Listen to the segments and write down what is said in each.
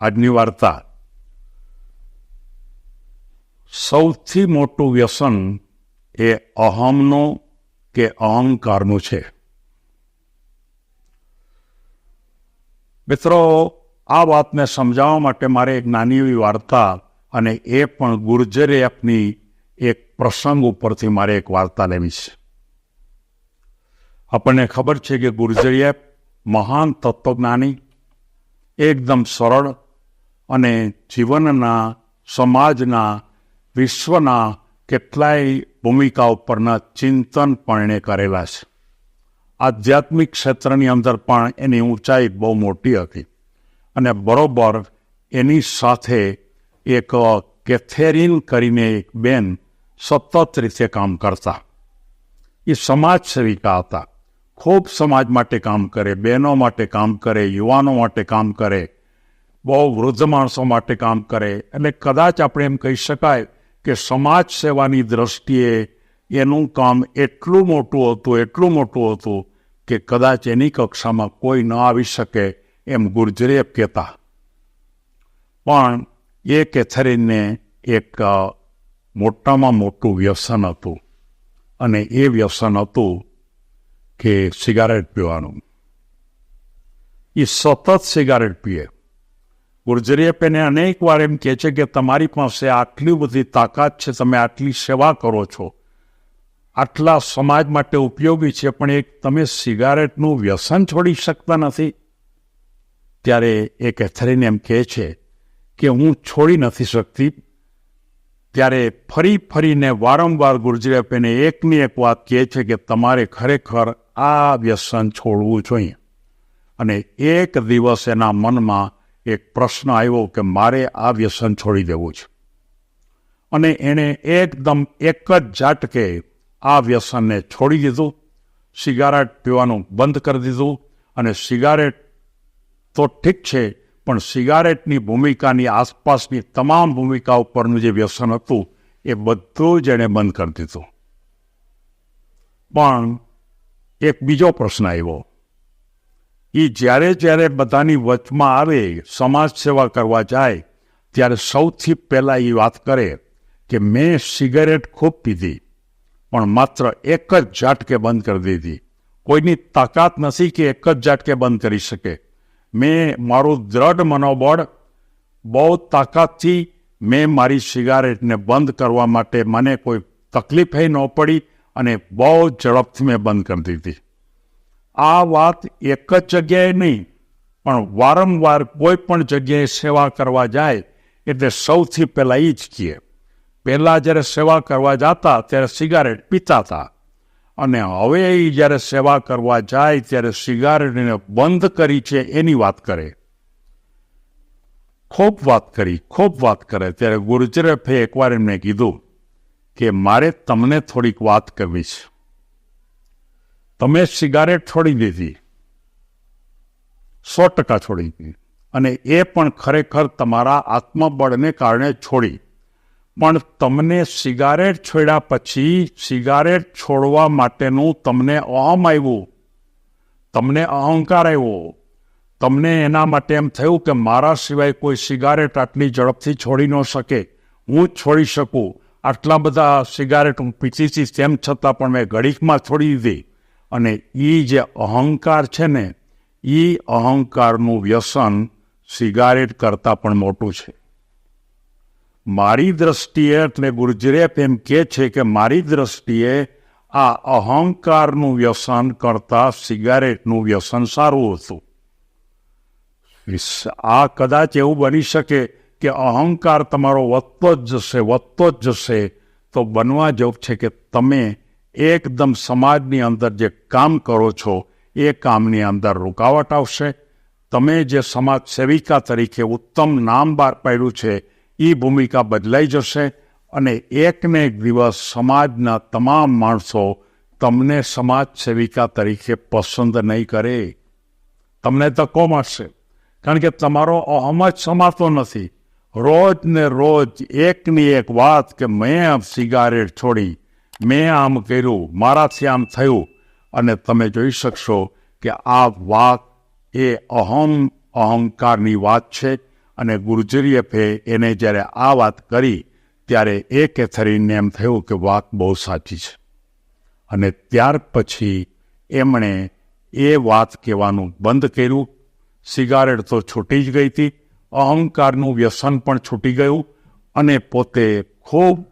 આજની વાર્તા સૌથી મોટું વ્યસન એ અહમનો કે અહંકારનું છે મિત્રો આ વાતને સમજાવવા માટે મારે એક નાની એવી વાર્તા અને એ પણ ગુર્જર એપની એક પ્રસંગ ઉપરથી મારે એક વાર્તા લેવી છે આપણને ખબર છે કે ગુર્જરિયા મહાન તત્વજ્ઞાની એકદમ સરળ અને જીવનના, સમાજના, વિશ્વના કેટલાય ભૂમિકા ઉપરના ચિંતન પણ એણે કરેલા છે. આધ્યાત્મિક ક્ષેત્રની અંદર પણ એની ઊંચાઈ બહુ મોટી હતી અને બરોબર એની સાથે એક કેથેરિન કરીને એક બેન સતત રીતે કામ કરતા. એ સમાજ સેવિકા હતા. ખૂબ સમાજ માટે કામ કરે, બહેનો માટે કામ કરે, યુવાનો માટે કામ કરે. બહુ વૃદ્ધ માણસો માટે કામ કરે. એટલે કદાચ આપણે એમ કહી શકાય કે સમાજ સેવાની દ્રષ્ટિએ એનું કામ એટલું મોટું હતું, એટલું મોટું હતું કે કદાચ એની કક્ષામાં કોઈ ન આવી શકે એમ ગુર્જરે કહેતા. પણ એ કેથરીનને એક મોટામાં મોટું વ્યસન હતું. અને એ વ્યસન હતું કે સિગારેટ પીવાનું. એ સતત સિગારેટ પીએ. ગુર્જરીએ પેને અનેક વાર એમ કહે છે કે તમારી પાસે આટલી બધી તાકાત છે, તમે આટલી સેવા કરો છો. આટલા સમાજ માટે ઉપયોગી છે, પણ એક તમે સિગારેટનું વ્યસન છોડી શકતા નથી. ત્યારે એ કેથરીન એમ કહે છે કે હું છોડી નથી શકતી. ત્યારે ફરી ફરીને વારંવાર ગુર્જરીઅપ્પેને એકની એક વાત કહે છે કે તમારે ખરેખર આ વ્યસન છોડવું જોઈએ. અને એક દિવસ એના મનમાં એક પ્રશ્ન આવ્યો કે મારે આ વ્યસન છોડી દેવું છે. અને એણે એકદમ એક જ ઝાટકે આ વ્યસનને છોડી દીધું, સિગારેટ પીવાનું બંધ કરી દીધું અને સિગારેટ તો ઠીક છે, પણ સિગારેટની ભૂમિકાની આસપાસની તમામ ભૂમિકા ઉપરનું જે વ્યસન હતું એ બધું જ એણે બંધ કરી દીધું. પણ એક બીજો પ્રશ્ન આવ્યો. એ જ્યારે જ્યારે બધાની વચમાં આવે, સમાજ સેવા કરવા જાય, ત્યારે સૌથી પહેલાં એ વાત કરે કે મેં સિગારેટ ખૂબ પીધી, પણ માત્ર એક જ ઝાટકે બંધ કરી દીધી. કોઈની તાકાત નથી કે એક જ ઝાટકે બંધ કરી શકે. મેં મારું દ્રઢ મનોબળ, બહુ તાકાતથી મેં મારી સિગારેટને બંધ કરવા માટે મને કોઈ તકલીફ ન પડી અને બહુ ઝડપથી મેં બંધ કરી દીધી. આ વાત એક જ જગ્યાએ નહીં, પણ વારંવાર કોઈ પણ જગ્યાએ સેવા કરવા જાય એટલે સૌથી પહેલાં એ જ કહે પહેલાં જ્યારે સેવા કરવા જતા ત્યારે સિગારેટ પીતા હતા અને હવે એ જ્યારે સેવા કરવા જાય ત્યારે સિગારેટને બંધ કરી છે એની વાત કરે. ખૂબ વાત કરી, ખૂબ વાત કરે. ત્યારે ગુરુજરફે એકવાર એમને કીધું કે, મારે તમને થોડીક વાત કરવી છે. તમે સિગારેટ છોડી દીધી. સો ટકા છોડી દીધી. અને એ પણ ખરેખર તમારા આત્મબળને કારણે છોડી. પણ તમને સિગારેટ છોડ્યા પછી સિગારેટ છોડવા માટેનું તમને અહમ આવ્યું. તમને અહંકાર આવ્યો. તમને એના માટે એમ થયું કે મારા સિવાય કોઈ સિગારેટ આટલી ઝડપથી છોડી ન શકે. હું જ છોડી શકું. આટલા બધા સિગારેટ હું પીતી તેમ છતાં પણ મેં ઘડીકમાં છોડી દીધી. અને એ જે અહંકાર છે ને એ અહંકારનું વ્યસન સિગારેટ કરતાં પણ મોટું છે. મારી દ્રષ્ટિએ એટલે ગુર્જરેપ એમ કે છે કે મારી દ્રષ્ટિએ આ અહંકારનું વ્યસન કરતાં સિગારેટનું વ્યસન સારું હતું. આ કદાચ એવું બની શકે કે અહંકાર તમારો વધતો જ જશે, વધતો જ જશે, તો બનવા જેવું છે કે તમે એકદમ સમાજની અંદર જે કામ કરો છો, એ કામની અંદર રૂકાવટ આવશે. તમે જે સમાજ સેવિકા તરીકે ઉત્તમ નામ બહાર પાડ્યું છે એ ભૂમિકા બદલાઈ જશે અને એકને એક દિવસ સમાજના તમામ માણસો તમને સમાજ સેવિકા તરીકે પસંદ નહીં કરે. તમને તકો મળશે કારણ કે તમારો અહમ જ સમાતો નથી. રોજ ને રોજ એકની એક વાત કે મેં સિગારેટ છોડી મેં આમ કર્યું, મારાથી આમ થયું. અને તમે જોઈ શકશો કે આ વાત એ અહમ અહંકારની વાત છે અને ગુર્જરીએફે એને જ્યારે આ વાત કરી, ત્યારે એ કેથરીનને એમ થયું કે વાત બહુ સાચી છે. અને ત્યાર પછી એમણે એ વાત કહેવાનું બંધ કર્યું. સિગારેટ તો છૂટી જ ગઈ હતી, અહંકારનું વ્યસન પણ છૂટી ગયું અને પોતે ખૂબ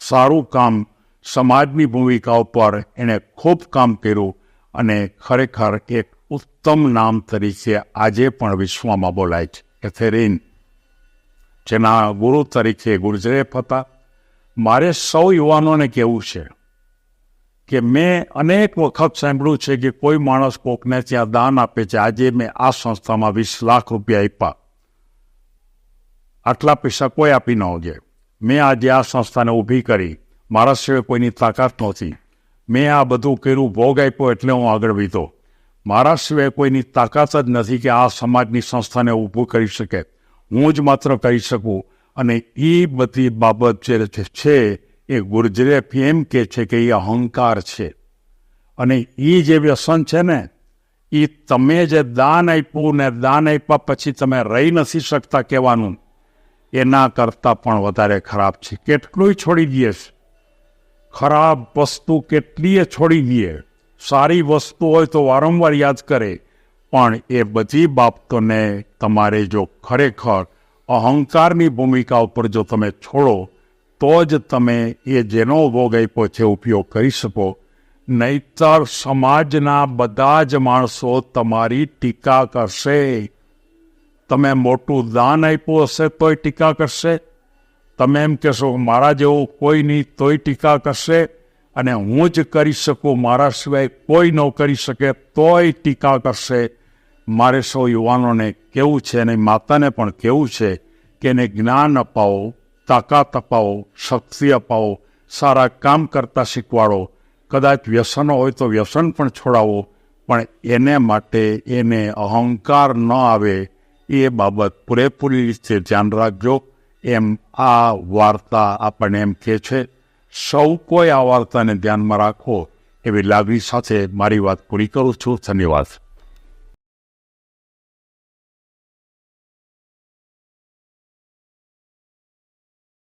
સારું કામ સમાજની ભૂમિકા ઉપર એણે ખૂબ કામ કર્યું અને ખરેખર એક ઉત્તમ નામ તરીકે આજે પણ વિશ્વમાં બોલાય છે. કેથેરીન, જેના ગુરુ તરીકે ગુરજરેફ હતા. મારે સૌ યુવાનોને કહેવું છે કે મેં અનેક વખત સાંભળ્યું છે કે કોઈ માણસ કોકને ત્યાં દાન આપે છે. આજે મેં આ સંસ્થામાં વીસ લાખ રૂપિયા આપ્યા. આટલા પૈસા કોઈ આપી ન હોજે મેં આજે આ સંસ્થાને ઊભી કરી. મારા સિવાય કોઈની તાકાત નહોતી. મેં આ બધું કર્યું, ભોગ આપ્યો એટલે હું આગળ વીધો મારા સિવાય કોઈની તાકાત જ નથી કે આ સમાજની સંસ્થાને ઊભું કરી શકે. હું જ માત્ર કરી શકું અને એ બધી બાબત જે છે, એ ગુર્જરે એમ કે છે કે એ અહંકાર છે. અને એ જે વ્યસન છે ને એ તમે જે દાન આપ્યું ને દાન આપ્યા પછી તમે રહી નથી શકતા કહેવાનું. એના કરતાં પણ વધારે ખરાબ છે. કેટલું છોડી દઈએ ખરાબ વસ્તુ કેટલીય છોડી દઈએ સારી વસ્તુ હોય તો વારંવાર યાદ કરે. પણ એ બધી બાબતોને તમારે જો ખરેખર અહંકારની ભૂમિકા ઉપર જો તમે છોડો, તો જ તમે એ જેનો ભોગ આપ્યો છે ઉપયોગ કરી શકો. નહીતર સમાજના બધા જ માણસો તમારી ટીકા કરશે. તમે મોટું દાન આપ્યું હશે તોય ટીકા કરશે. તમે એમ કહેશો, મારા જેવું કોઈ નહીં, તોય ટીકા કરશે અને હું જ કરી શકું, મારા સિવાય કોઈ ન કરી શકે, તોય ટીકા કરશે. મારે સૌ યુવાનોને કેવું છે અને માતાને પણ કેવું છે કે એને જ્ઞાન અપાવો, તાકાત અપાવો, શક્તિ અપાવો, સારા કામ કરતા શીખવાડો. કદાચ વ્યસનો હોય તો વ્યસન પણ છોડાવો, પણ એને માટે એને અહંકાર ન આવે એ બાબત પૂરેપૂરી રીતે ધ્યાન રાખજો. એમ આ વાર્તા આપણને એમ કહે છે, સૌ કોઈ આ વાર્તાને ધ્યાનમાં રાખો. એવી લાગણી સાથે મારી વાત પૂરી કરું છું. ધન્યવાદ.